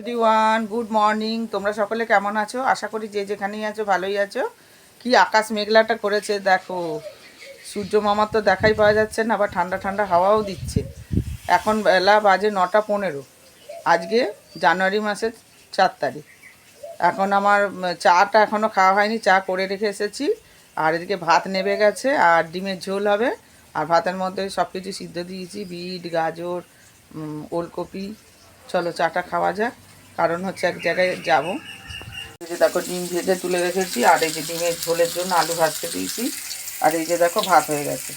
Everyone good morning তোমরা সকলে কেমন আছো? আশা করি যে যেখানেই আছো, ভালোই আছো। কি আকাশ মেঘলাটা করেছে, দেখো। সূর্য মামার তো দেখাই পাওয়া যাচ্ছে না, আবার ঠান্ডা ঠান্ডা হাওয়াও দিচ্ছে। এখন বেলা বাজে নটা পনেরো। আজকে জানুয়ারি মাসের চার তারিখ। এখন আমার চাটা এখনও খাওয়া হয়নি, চা করে রেখে এসেছি। আর এদিকে ভাত নেবে গেছে, আর ডিমের ঝোল হবে। আর ভাতের মধ্যে সব কিছু সিদ্ধ দিয়েছি, বিট, গাজর ওলকপি। চলো চাটা খাওয়া যাক। কারণ হচ্ছে এক জায়গায় যাব। এই যে দেখো ডিম ভেজে তুলে রেখেছি, আর এই যে ডিমের ঝোলের জন্য আলু ভাজতে দিয়েছি। আর এই যে দেখো ভাত হয়ে গেছে।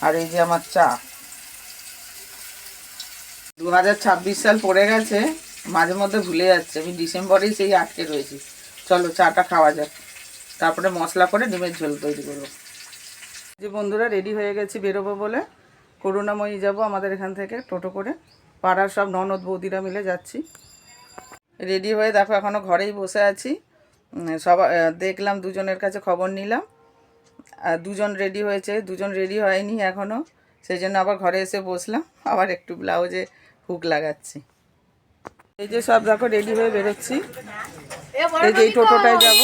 আর এই যে আমার চা। দু হাজার ছাব্বিশ সাল পড়ে গেছে, মাঝে মধ্যে ভুলে যাচ্ছে। আমি ডিসেম্বরেই সেই আটকে রয়েছি। চলো চাটা খাওয়া যাক। তারপরে মশলা করে ডিমের ঝোল তৈরি করব। যে বন্ধুরা রেডি হয়ে গেছি বেরোবো বলে। করুণাময়ী যাব আমাদের এখান থেকে টোটো করে। পাড়ার সব ননদ বৌদিরা মিলে যাচ্ছি। রেডি হয়ে দেখো এখনও ঘরেই বসে আছি। সবাই দেখলাম দুজনের কাছে খবর নিলাম। আর দুজন রেডি হয়েছে দুজন রেডি হয়নি এখনও সেই জন্য আবার ঘরে এসে বসলাম। আবার একটু ব্লাউজে হুক লাগাচ্ছি। এই যে সব দেখো রেডি হয়ে বেরোচ্ছি। এই যে এই টোটোটায় যাব।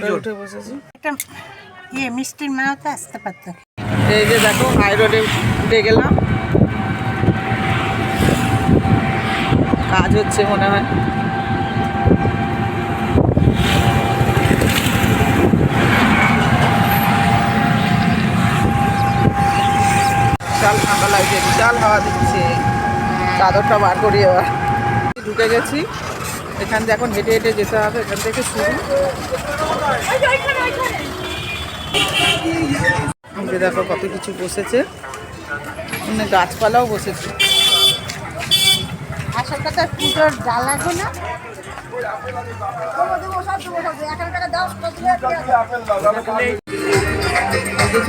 টোটোয় উঠে বসেছি। একটা ইয়ে মিষ্টির মাওতে আসতে পারতো। এই যে দেখো হাই রোডে উঠে গেলাম। কাজ হচ্ছে মনে হয়। বিশাল ঠান্ডা লাগছে, বিশাল হাওয়া দিচ্ছে। চাদরটা বার করি এবার। ঢুকে গেছি। এখান থেকে এখন হেঁটে হেঁটে যেতে হবে, এখান থেকে শুরু। যে দেখো কত কিছু বসেছে। এখানে গাছপালাও বসেছে। আসল কথা পুজোর না?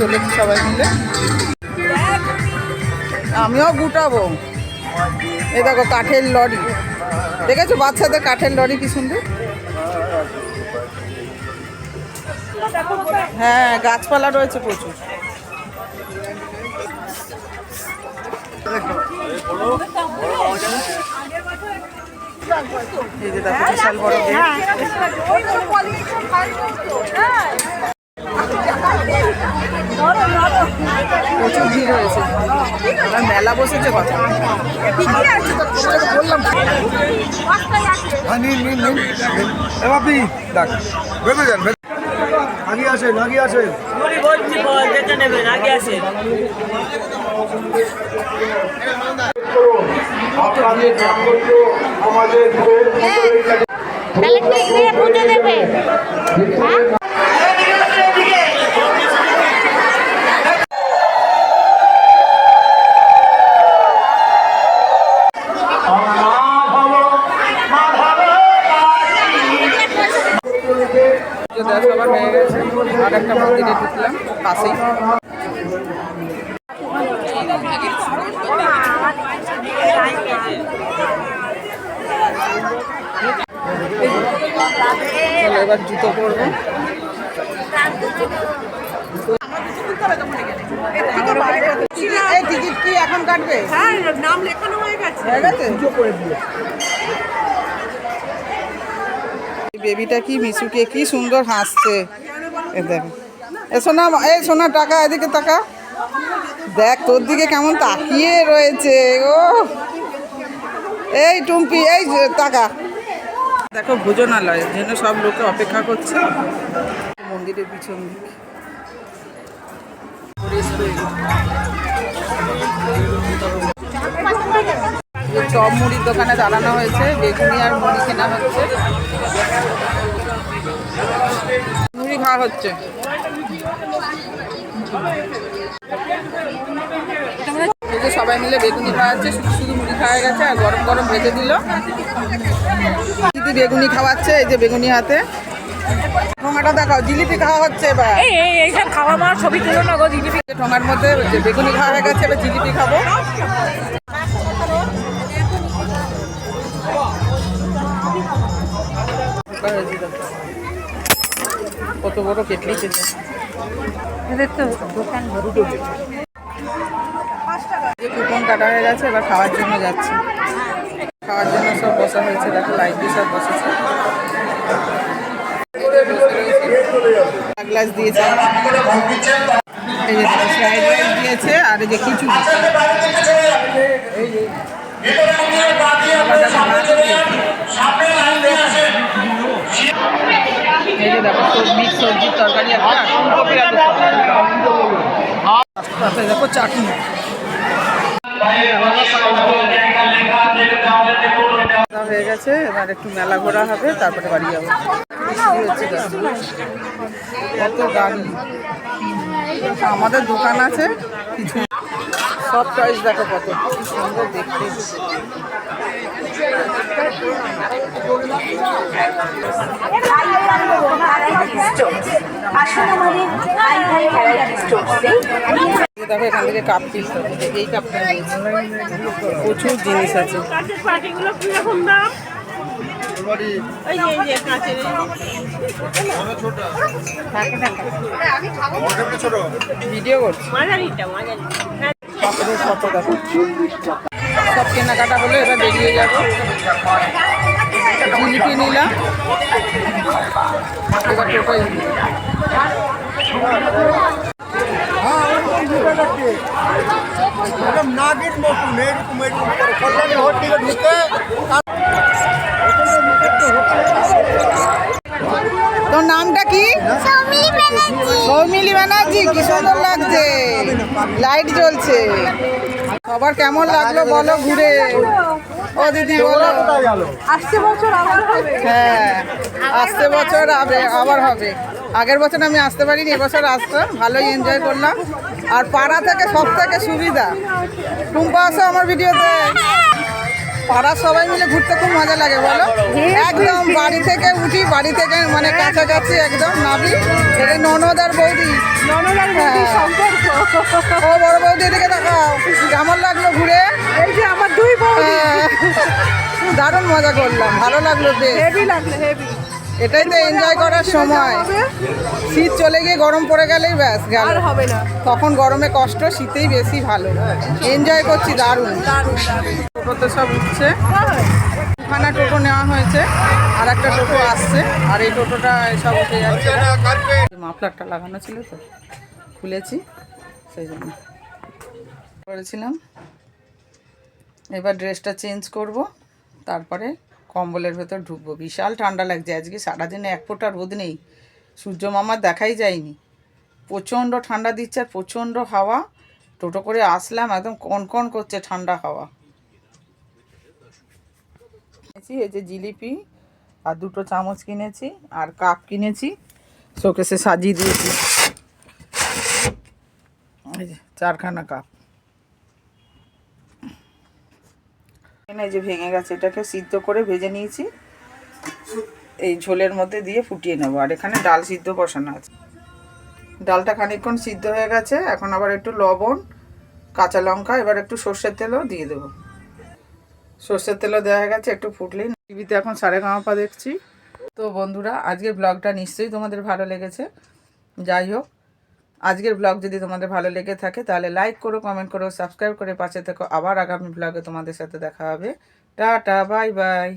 চলেছি সবাই মিলে। আমিও গুটাবো। এই দেখো কাঠের লরি। দেখেছ বাচ্চাদের কাঠের লরি কি সুন্দর? হ্যাঁ গাছপালা রয়েছে প্রচুর। এই যে দেখো বিশাল বড় প্রচুর ভিড় হয়েছে এবার মেলা বসেছে কথা বললাম নিন নিন নিন যান আগে আসেন আগে আসেন। আপনাদের দাম্পত্য আমাদের তাহলে কে কে পুজো দেবে পুজো দেওয়া সবার হয়ে গেছে আর একটা মন্দিরে ঢুকলাম পাশেই। এবার জুতো পরবো। টিকিট কি এখন কাটবে? নাম লেখানো হয়ে গেছে। হয়ে গেছে? এই বেবিটা কি মিশুকে কি সুন্দর হাসছে। এ দেখ এ সোনা এই সোনা, টাকা, এদিকে টাকা দেখ, তোর দিকে কেমন তাকিয়ে রয়েছে ও এই টুম্পি, এই টাকা দেখো, ভোজনালয়, যেন সব লোকে অপেক্ষা করছে। মন্দিরের পিছন দিক। চপ মুড়ির দোকানে দাঁড়ানো হয়েছে, বেগুনি আর মুড়ি কেনা হচ্ছে। খাওয়া হচ্ছে। সবাই মিলে বেগুনি খাওয়াচ্ছে শুধু শুধু মুড়ি খাওয়া গেছে আর গরম গরম ভেজে দিল। দিদি বেগুনি খাওয়াচ্ছে এই যে বেগুনি হাতে। ঠোঙাটা দেখাও জিলিপি খাওয়া হচ্ছে এবার। এইসব খাওয়া মাওয়ার ছবি তুলো না গো জিলিপি। ঠোঙার মধ্যে বেগুনি খাওয়া হয়ে গেছে এবার জিলিপি খাব। কত বড় কেটলি এদের তো দোকান কুপন কাটা হয়ে গেছে, এবার খাওয়ার জন্য যাচ্ছে। খাওয়ার জন্য সব বসা হয়েছে, দেখো লাইট দিয়ে সব বসেছে। দিয়েছে। দিয়েছে, আর এই যে খিচুড়ি এই যে আবার দেখো ভাত দিয়েছে। এই যে দেখো সব মিক্স সবজির তরকারি একটা আর ফুলকপির একটা তরকারি। তাতে হয়ে গেছে এবার একটু মেলা ঘোরা হবে তারপরে বাড়ি যাব। কত গাড়ি আমাদের দোকান আছে সব চয়েস দেখো কত সুন্দর দেখতে দেখো এখান থেকে কাপ এই কাপটা প্রচুর জিনিস আছে। পাটিগুলো কীরকম দাম? ভিডিও করছি হ্যাঁ কাপড়ের কত দেখো সব কেনাকাটা হলে এবার বেরিয়ে যাব। জিলিপি নিলাম। এবার টোটোয় একদম নাগিন মতন এরকম এরকম করে কল্যাণী হোটেলে ঢুকে তোর নামটা কি? সৌমিলি ব্যানার্জি। কি সুন্দর লাগছে। লাইট জ্বলছে। সবার কেমন লাগল বলো ঘুরে? ও দিদি বলো কোথায় গেল? হ্যাঁ আসতে বছর আবে- আবার হবে। আগের বছর আমি আসতে পারিনি এবছর আসতাম ভালোই এনজয় করলাম। আর পাড়া থেকে সব থেকে সুবিধা টুম্পা আসো আমার ভিডিওতে। পাড়ার সবাই মিলে ঘুরতে খুব মজা লাগে বলো। একদম বাড়ি থেকে উঠি বাড়ি থেকে মানে কাছাকাছি একদম নাবি। এটা ননদ আর বৌদি। হ্যাঁ। মজা করলাম ভালো লাগল বেশ। হেভি লাগল হেভি এটাই তো এনজয় করার সময়। শীত চলে গিয়ে গরম পড়ে গেলেই ব্যাস গেল। হবে না। তখন গরমে কষ্ট শীতেই বেশি ভালো। এনজয় করছি দারুণ। টোটোতে সব উঠছে। দুখানা টোটো নেওয়া হয়েছে আর একটা টোটো আসছে আর এই টোটোটা সব উঠে যাচ্ছে। মাফলারটা লাগানো ছিল তো খুলেছি সেই জন্য। করেছিলাম। এবার ড্রেসটা চেঞ্জ করব। তারপরে কম্বলের ভেতর ঢুকবো। বিশাল ঠান্ডা লাগছে আজকে, সারাদিনে এক ফোঁটা রোদ নেই। সূর্য মামার দেখাই যায়নি। প্রচণ্ড ঠান্ডা দিচ্ছে আর প্রচণ্ড হাওয়া। টোটো করে আসলাম, একদম কনকন করছে ঠান্ডা হাওয়া। কিনেছি এই যে জিলিপি আর দুটো চামচ কিনেছি আর কাপ কিনেছি, শোকেসে সাজিয়ে দিয়েছি। এই যে চারখানা কাপ। এখানে এই যে ভেঙে গেছে, এটাকে সিদ্ধ করে ভেজে নিয়েছি। এই ঝোলের মধ্যে দিয়ে ফুটিয়ে নেব। আর এখানে ডাল সিদ্ধ বসানো আছে। ডালটা খানিকক্ষণ সিদ্ধ হয়ে গেছে। এখন আবার একটু লবণ, কাঁচা লঙ্কা, এবার একটু সর্ষের তেলও দিয়ে দেবো। সর্ষের তেলও দেওয়া হয়ে গেছে, একটু ফুটলেই টিভিতে এখন সাড়ে গামাপা দেখছি। তো বন্ধুরা, আজকের ব্লগটা নিশ্চয়ই তোমাদের ভালো লেগেছে। যাই হোক আজকের ব্লগ যদি তোমাদের ভালো লেগে থাকে, তাহলে লাইক করো কমেন্ট করো সাবস্ক্রাইব করে পাশে থেকো। আবার আগামী ব্লগে তোমাদের সাথে দেখা হবে। Tata bye bye